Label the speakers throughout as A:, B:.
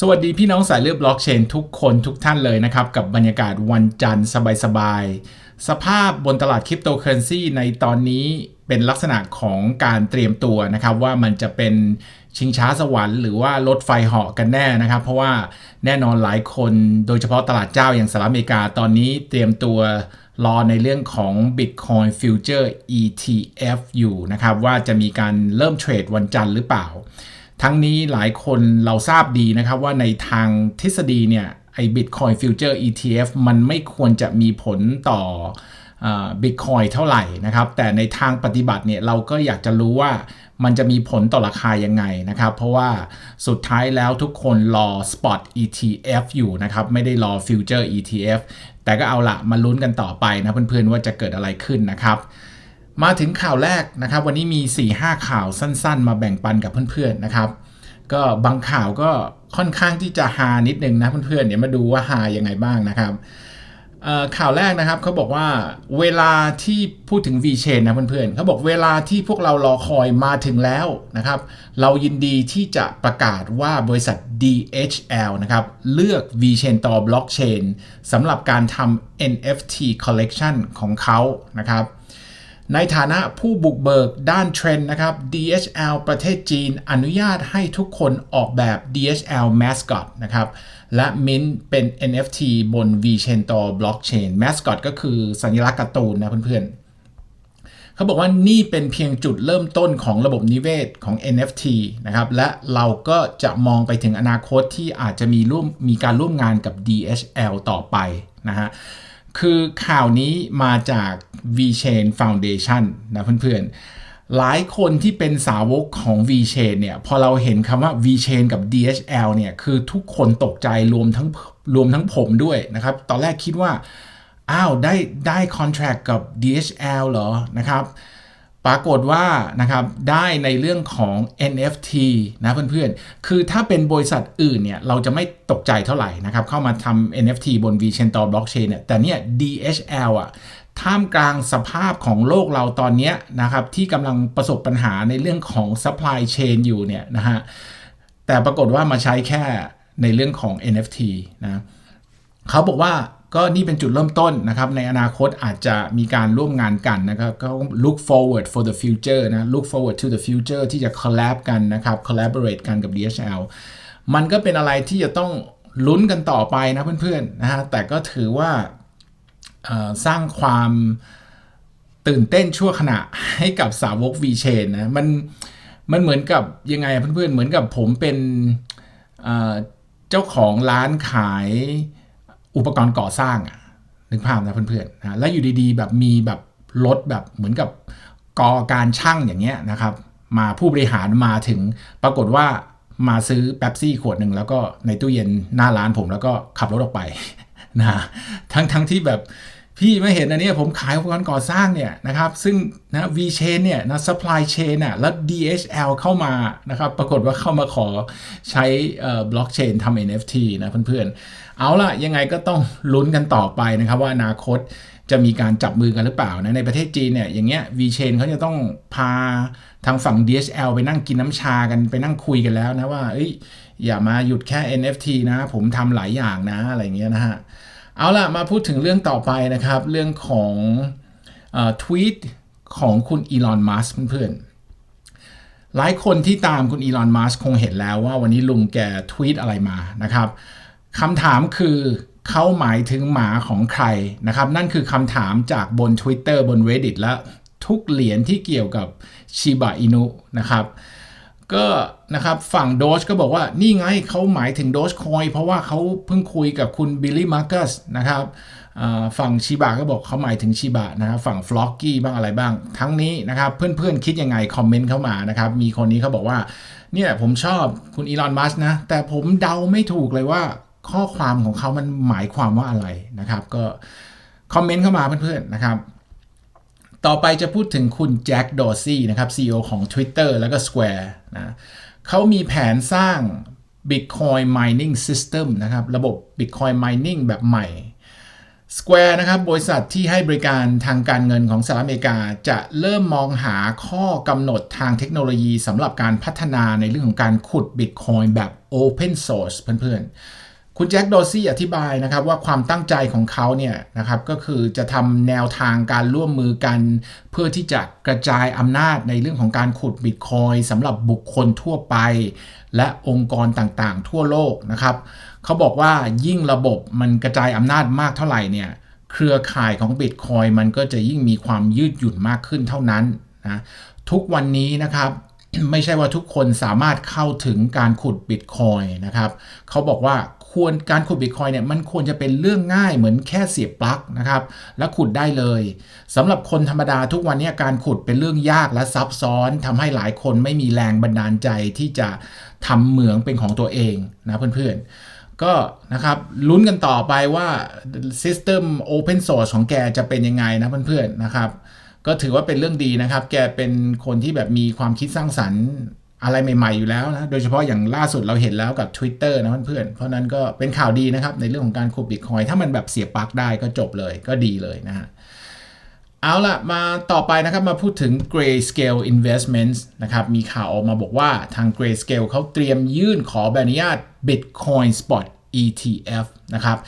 A: สวัสดีพี่น้องสายเลือดบล็อกเชนทุกคนทุกท่านเลยนะครับ กับบรรยากาศวันจันทร์สบายๆ สภาพบนตลาดคริปโตเคอเรนซีในตอนนี้เป็นลักษณะของการเตรียมตัวนะครับ ว่ามันจะเป็นชิงช้าสวรรค์หรือว่ารถไฟเหาะกันแน่นะครับ เพราะว่าแน่นอนหลายคนโดยเฉพาะตลาดเจ้าอย่างสหรัฐอเมริกาตอนนี้เตรียมตัวรอในเรื่องของ Bitcoin Future ETF อยู่นะครับ ว่าจะมีการเริ่มเทรดวันจันทร์หรือเปล่า ทั้งนี้หลายคนเราทราบดีนะครับว่าในทางทฤษฎีเนี่ยไอ้ Bitcoin Future ETF มันไม่ควรจะมีผลต่อบิตคอยเท่าไหร่นะครับ แต่ในทางปฏิบัติเนี่ยเราก็อยากจะรู้ว่ามันจะมีผลต่อราคายังไงนะครับ เพราะว่าสุดท้ายแล้วทุกคนรอ Spot ETF อยู่นะครับ ไม่ได้รอ Future ETF แต่ก็เอาละมาลุ้นกันต่อไปนะเพื่อนๆว่าจะเกิดอะไรขึ้นนะครับ มาถึงข่าวแรกนะครับ วันนี้มี 4-5 ข่าวสั้นๆ มาแบ่งปันกับเพื่อนๆนะครับ ก็บางข่าวก็ค่อนข้างที่จะฮานิดนึงนะเพื่อนๆเดี๋ยวมาดูว่าฮายังไงบ้างนะครับข่าวแรกนะครับเขาบอกว่าเวลาที่พูดถึง V-Chain นะเพื่อนๆเขาบอกเวลาที่พวกเรารอคอยมาถึงแล้วนะครับ เรายินดีที่จะประกาศว่าบริษัท DHL นะครับเลือก V-Chain ต่อบล็อกเชนสำหรับการทำ NFT collection ของเขานะครับ ในฐานะผู้บุกเบิกด้านเทรนด์นะครับ DHL ประเทศจีนอนุญาตให้ทุกคนออกแบบ DHL Mascot นะครับ และ Mint เป็น NFT บน VChain ต่อ Blockchain Mascot ก็คือสัญลักษณ์การ์ตูนนะเพื่อนๆ เขาบอกว่านี่เป็นเพียงจุดเริ่มต้นของระบบนิเวศของ NFT นะครับ และเราก็จะมองไปถึงอนาคตที่อาจจะมีร่วมมีการร่วมงานกับ DHL ต่อไปนะฮะ คือข่าวนี้มาจาก VChain Foundation นะเพื่อนๆ หลายคนที่เป็นสาวกของ VChain เนี่ย พอเราเห็นคำว่า VChain กับ DHL เนี่ย คือทุกคนตกใจรวมทั้งรวมทั้งผมด้วยนะครับ ตอนแรกคิดว่า อ้าว ได้ได้คอนแทรคกับ DHL เหรอนะครับ ปรากฏว่านะครับได้ในเรื่องของ NFT นะเพื่อนๆ คือถ้าเป็นบริษัทอื่นเนี่ยเราจะไม่ตกใจเท่าไหร่นะครับเข้ามาทำ NFT บน VChain ต่อ Blockchain เนี่ยแต่เนี่ย DHL อะท่ามกลางสภาพของโลกเราตอนนี้นะครับที่กำลังประสบปัญหาในเรื่องของ supply chain อยู่เนี่ยนะฮะแต่ปรากฏว่ามาใช้แค่ในเรื่องของ NFT นะเขาบอกว่า ก็นี่เป็นจุดเริ่มต้นนะครับ ในอนาคตอาจจะมีการร่วมงานกันนะครับก็ look forward for the future นะ look forward to the future ที่จะ collab กันนะครับ collaborate กันกับ DHL มันก็เป็นอะไรที่จะต้องลุ้นกันต่อไปนะเพื่อนๆนะฮะแต่ก็ถือว่าสร้างความตื่นเต้นชั่วขณะให้กับสาวก V-Chain นะมันมันเหมือนกับยังไงเพื่อนๆ เหมือนกับผมเป็นเจ้าของร้านขาย อุปกรณ์ก่อสร้างอะนึกภาพนะเพื่อนๆนะแล้วอยู่ดีๆ แบบมีแบบรถแบบเหมือนกับกอการช่างอย่างเงี้ยนะครับ มาผู้บริหารมาถึงปรากฏว่ามาซื้อแป๊บซี่ขวดหนึ่งแล้วก็ในตู้เย็นหน้าร้านผมแล้วก็ขับรถออกไปนะทั้งทั้งที่แบบ พี่ไม่เห็นอันนี้ผมขายอุปกรณ์ก่อสร้างเนี่ยนะครับ ซึ่งนะ V-Chain เนี่ยนะ supply chain อะแล้ว DHL เข้ามานะครับ ปรากฏว่าเข้ามาขอใช้บล็อกเชนทำ NFT นะเพื่อนๆ เอาล่ะ ยังไงก็ต้องลุ้นกันต่อไปนะครับ ว่าอนาคตจะมีการจับมือกันหรือเปล่านะในประเทศจีนเนี่ยอย่างเงี้ย V-Chain เขาจะต้องพาทางฝั่ง DHL ไปนั่งกินน้ำชากันไปนั่งคุยกันแล้วนะว่าเอ้ยอย่ามาหยุดแค่ NFT นะ ผมทำหลายอย่างนะอะไรเงี้ยนะฮะ เอาล่ะ มาพูดถึงเรื่องต่อไปนะครับ เรื่องของทวีตของคุณอีลอน มัสเพื่อนๆ หลายคนที่ตามคุณอีลอน มัสคงเห็นแล้วว่าวันนี้ลุงแกทวีตอะไรมานะครับคำถามคือเขาหมายถึงหมาของใครนะครับ นั่นคือคำถามจากบน Twitter บน Reddit และทุกเหรียญที่เกี่ยวกับชิบะอินุนะครับ ก็นะครับฝั่งโดชก็บอกว่านี่ไงเขาหมายถึงโดชคอยเพราะว่าเขาเพิ่งคุยกับคุณบิลลี่มาร์กัสนะครับฝั่งชิบะก็บอกเขาหมายถึงชิบะนะครับฝั่งฟล็อกกี้บ้างอะไรบ้าง ทั้งนี้นะครับเพื่อนๆคิดยังไง คอมเมนต์เข้ามานะครับ มีคนนี้เขาบอกว่า เนี่ยผมชอบคุณอีลอนมัสนะแต่ผมเดาไม่ถูกเลยว่าข้อความของเขามันหมายความว่าอะไรนะครับ ก็คอมเมนต์เข้ามาเพื่อนๆนะครับ ต่อไปจะพูดถึงคุณแจ็คดอซี่นะครับ CEO ของ Twitter แล้วก็ Square นะเขามีแผนสร้าง Bitcoin mining system นะครับระบบ Bitcoin mining แบบใหม่ Square นะครับบริษัทที่ให้บริการทางการเงินของสหรัฐอเมริกา จะเริ่มมองหาข้อกำหนดทางเทคโนโลยีสำหรับการพัฒนาในเรื่องของการขุด Bitcoin แบบ Open Source เพื่อนๆ คุณแจ็คโดซี่อธิบายนะครับว่าความตั้งใจของเขาเนี่ยนะครับก็คือจะทำแนวทางการร่วมมือกัน เพื่อที่จะกระจายอำนาจในเรื่องของการขุด Bitcoin สำหรับบุคคลทั่วไป และองค์กรต่างๆ ทั่วโลกนะครับเขาบอกว่ายิ่งระบบมันกระจายอำนาจมากเท่าไหร่เนี่ยเครือข่ายของ Bitcoin มันก็จะยิ่งมีความยืดหยุ่นมากขึ้นเท่านั้นนะทุกวันนี้นะครับไม่ใช่ว่าทุกคนสามารถเข้าถึงการขุด Bitcoin นะครับเขาบอกว่า ควรการขุด Bitcoin เนี่ยมันควรจะเป็นเรื่องง่ายเหมือนแค่เสียบปลั๊กนะครับแล้วขุดได้เลยสำหรับคนธรรมดาทุกวันนี้การขุดเป็นเรื่องยากและซับซ้อนทำให้หลายคนไม่มีแรงบันดาลใจที่จะทำเหมืองเป็นของตัวเองนะเพื่อนๆ ก็นะครับลุ้นกันต่อไปว่า System Open Source ของแกจะเป็นยังไงนะเพื่อนๆนะครับ ก็ถือว่าเป็นเรื่องดีนะครับ แกเป็นคนที่แบบมีความคิดสร้างสรรค์ อะไรใหม่ ๆ อยู่แล้วนะ โดยเฉพาะอย่างล่าสุดเราเห็นแล้วกับ Twitter นะเพื่อนๆ เพราะนั้นก็เป็นข่าวดีนะครับ ในเรื่องของการขุดบิตคอยถ้ามันแบบเสียบปลั๊กได้ก็จบเลยก็ดีเลยนะฮะเอาละมาต่อไปนะครับมาพูดถึง Grayscale Investments นะครับมีข่าวออกมาบอกว่าทาง Grayscale เขาเตรียมยื่นขอใบอนุญาต Bitcoin Spot ETF นะครับ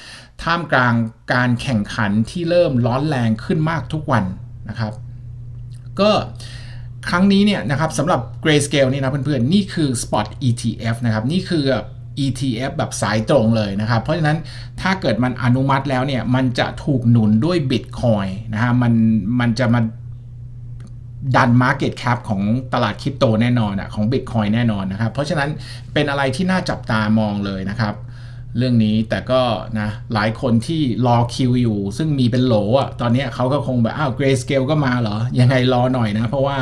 A: ท่ามกลางการแข่งขันที่เริ่มร้อนแรงขึ้นมากทุกวันนะครับก็ ครั้งนี้เนี่ยนะครับสำหรับ Grayscale นี่นะเพื่อนๆ นี่คือ Spot ETF นะครับนี่คือ ETF แบบสายตรงเลยนะครับ เพราะฉะนั้นถ้าเกิดมันอนุมัติแล้วเนี่ย มันจะถูกหนุนด้วย Bitcoin นะฮะมันมันจะมาดัน Market Cap ของตลาดคริปโตแน่นอนอะของ Bitcoin แน่นอนนะครับ เพราะฉะนั้นเป็นอะไรที่น่าจับตามองเลยนะครับเรื่องนี้แต่ก็นะหลายคนที่รอคิวอยู่ ซึ่งมีเป็นโหลอะตอนนี้เขาก็คงแบบ อ้าว Grayscale ก็มาเหรอ ยังไงรอหน่อยนะ เพราะว่า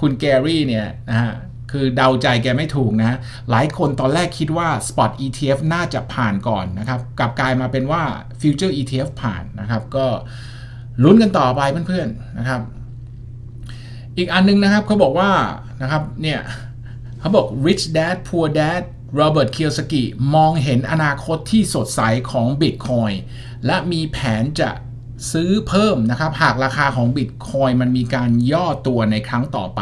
A: คุณแกรี่เนี่ยนะฮะคือเดาใจแกไม่ถูกนะ หลายคนตอนแรกคิดว่า Spot ETF น่าจะผ่านก่อนนะครับกลับกลายมาเป็นว่า Future ETF ผ่านนะครับ ก็ลุ้นกันต่อไปเพื่อนๆนะครับ อีกอันนึงนะครับเขาบอกว่านะครับเนี่ยเขาบอก rich dad poor dad โรเบิร์ตเคียวสกิมองเห็นอนาคตที่สดใสของ Bitcoin และมีแผนจะ ซื้อเพิ่มนะครับ หากราคาของ Bitcoin มันมีการย่อตัวในครั้งต่อไป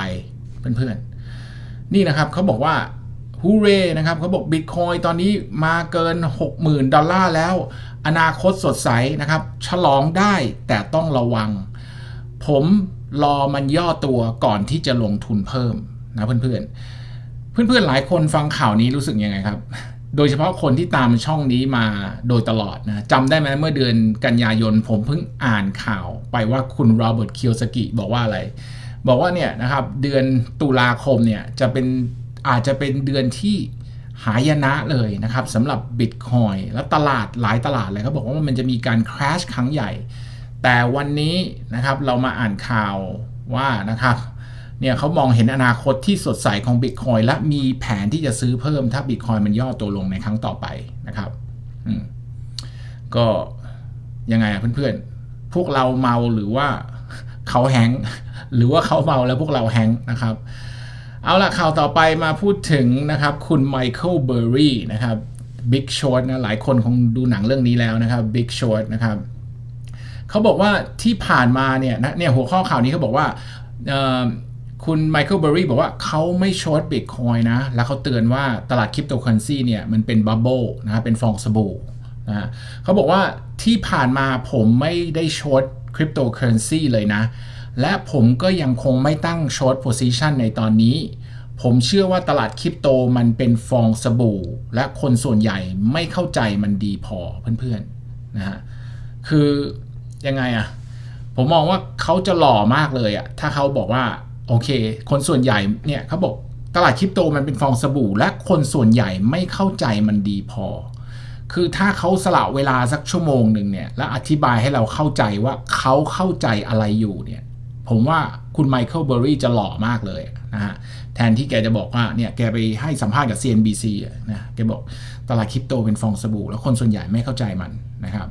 A: เพื่อนๆ นี่นะครับเขาบอกว่าฮูเร่นะครับเขาบอก Bitcoin ตอนนี้มาเกิน 60,000 ดอลลาร์แล้ว อนาคตสดใสนะครับ ฉลองได้แต่ต้องระวัง ผมรอมันย่อตัวก่อนที่จะลงทุนเพิ่มนะเพื่อนๆ เพื่อนๆ หลายคนฟังข่าวนี้รู้สึกยังไงครับ โดยเฉพาะคนที่ตามช่องนี้มาโดยตลอดนะจำได้ไหมเมื่อเดือนกันยายนผมเพิ่งอ่านข่าวไปว่าคุณโรเบิร์ตเคียวสกิบอกว่าอะไร บอกว่าเนี่ยนะครับเดือนตุลาคมเนี่ยจะเป็นอาจจะเป็นเดือนที่หายนะเลยนะครับสำหรับ Bitcoin และตลาดหลายตลาดเลยเขาบอกว่ามันจะมีการ crash ครั้งใหญ่ แต่วันนี้นะครับเรามาอ่านข่าวว่านะครับ เนี่ยเขามองเห็นอนาคตที่สดใสของ Bitcoin และมีแผนที่จะซื้อเพิ่มถ้า Bitcoin มันย่อตัวลงในครั้งต่อไปนะครับก็ยังไงอะเพื่อนๆ พวกเราเมาหรือว่าเขาแฮงก์หรือว่าเขาเมาแล้วพวกเราแฮงก์นะครับ เอาละข่าวต่อไปมาพูดถึงนะครับ คุณไมเคิลเบอร์รี่นะครับ Big Short นะหลายคนคงดูหนังเรื่องนี้แล้วนะครับ Big Short นะครับเขาบอกว่าที่ผ่านมาเนี่ยนะเนี่ยหัวข้อข่าวนี้เขาบอกว่า คุณไมเคิลเบอร์รี่บอกว่าเขาไม่ช็อตบิตคอยนะ แล้วเขาเตือนว่าตลาดคริปโตเคอเรนซีเนี่ยมันเป็นบับเบิลนะเป็นฟองสบู่นะเขาบอกว่าที่ผ่านมาผมไม่ได้ช็อตคริปโตเคอเรนซีเลยนะ และผมก็ยังคงไม่ตั้งช็อตโพซิชันในตอนนี้ ผมเชื่อว่าตลาดคริปโตมันเป็นฟองสบู่ และคนส่วนใหญ่ไม่เข้าใจมันดีพอเพื่อนๆนะฮะคือยังไงอะผมมองว่าเขาจะหล่อมากเลยอะถ้าเขาบอกว่า โอเค คนส่วนใหญ่เนี่ยเขาบอกตลาดคริปโตมันเป็นฟองสบู่ และคนส่วนใหญ่ไม่เข้าใจมันดีพอ คือถ้าเขาสละเวลาสักชั่วโมงหนึ่งเนี่ยแล้วอธิบายให้เราเข้าใจว่าเขาเข้าใจอะไรอยู่เนี่ยผมว่าคุณไมเคิลเบอร์รี่จะหล่อมากเลยนะฮะแทนที่แกจะบอกว่าเนี่ยแกไปให้สัมภาษณ์กับ CNBC นะแกบอกตลาดคริปโตเป็นฟองสบู่ แล้วคนส่วนใหญ่ไม่เข้าใจมันนะครับ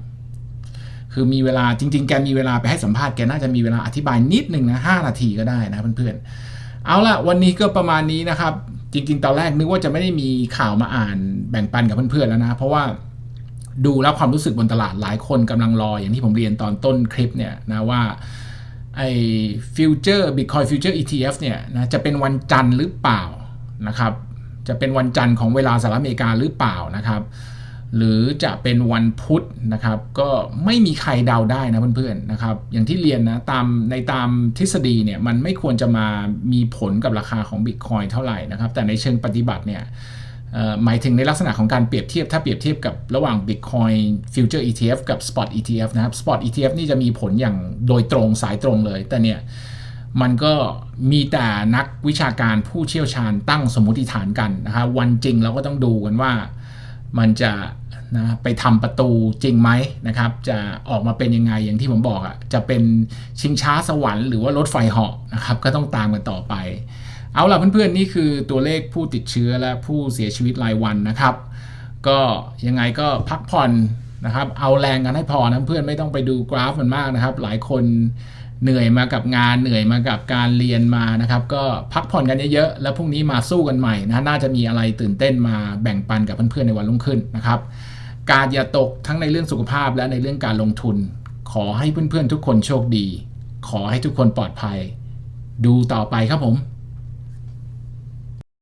A: คือมีเวลาจริง ๆ แกมีเวลาไปให้สัมภาษณ์แกน่าจะมีเวลาอธิบายนิดหนึ่งนะหนาทีก็ได้นะเพื่อนๆ เอาละวันนี้ก็ประมาณนี้นะครับ จริง ๆ ตอนแรกนึกว่าจะไม่ได้มีข่าวมาอ่านแบ่งปันกับเพื่อนๆแล้วนะ เพราะว่าดูแล้วความรู้สึกบนตลาดหลายคนกำลังรออย่างที่ผมเรียนตอนต้นคลิปเนี่ยนะว่าไอ้ฟิวเจอร์บิตคอยฟิวเจอร์ ETF เนี่ยนะจะเป็นวันจันทร์หรือเปล่านะครับ จะเป็นวันจันทร์ของเวลาสหรัฐอเมริกาหรือเปล่านะครับ หรือจะเป็นวันพุธนะครับ ก็ไม่มีใครเดาได้นะเพื่อนๆนะครับ อย่างที่เรียนนะตามในตามทฤษฎีเนี่ยมันไม่ควรจะมามีผลกับราคาของ Bitcoin เท่าไหร่นะครับ แต่ในเชิงปฏิบัติเนี่ยหมายถึงในลักษณะของการเปรียบเทียบ ถ้าเปรียบเทียบกับระหว่าง Bitcoin Future ETF กับ Spot ETF นะครับ Spot ETF นี่จะมีผลอย่างโดยตรงสายตรงเลย แต่เนี่ยมันก็มีแต่นักวิชาการผู้เชี่ยวชาญตั้งสมมติฐานกันนะครับวันจริงเราก็ต้องดูกันว่า มันจะนะไปทำประตูจริงไหมนะครับ จะออกมาเป็นยังไงอย่างที่ผมบอกอะ่ะจะเป็นชิงช้าสวรรค์หรือว่ารถไฟเหาะนะครับ ก็ต้องตามกันต่อไป เอาล่ะเพื่อนๆ นี่คือตัวเลขผู้ติดเชื้อและผู้เสียชีวิตรายวันนะครับ ก็ยังไงก็พักผ่อน นะครับเอาแรงกันให้พอนะเพื่อนไม่ต้องไปดูกราฟมันมากนะครับ หลายคนเหนื่อยมากับงานเหนื่อยมากับการเรียนมานะครับ ก็พักผ่อนกันเยอะๆแล้วพรุ่งนี้มาสู้กันใหม่นะน่าจะมีอะไรตื่นเต้นมาแบ่งปันกับเพื่อนๆในวันรุ่งขึ้นนะครับการอย่าตกทั้งในเรื่องสุขภาพและในเรื่องการลงทุน ขอให้เพื่อนๆทุกคนโชคดี ขอให้ทุกคนปลอดภัย ดูต่อไปครับผม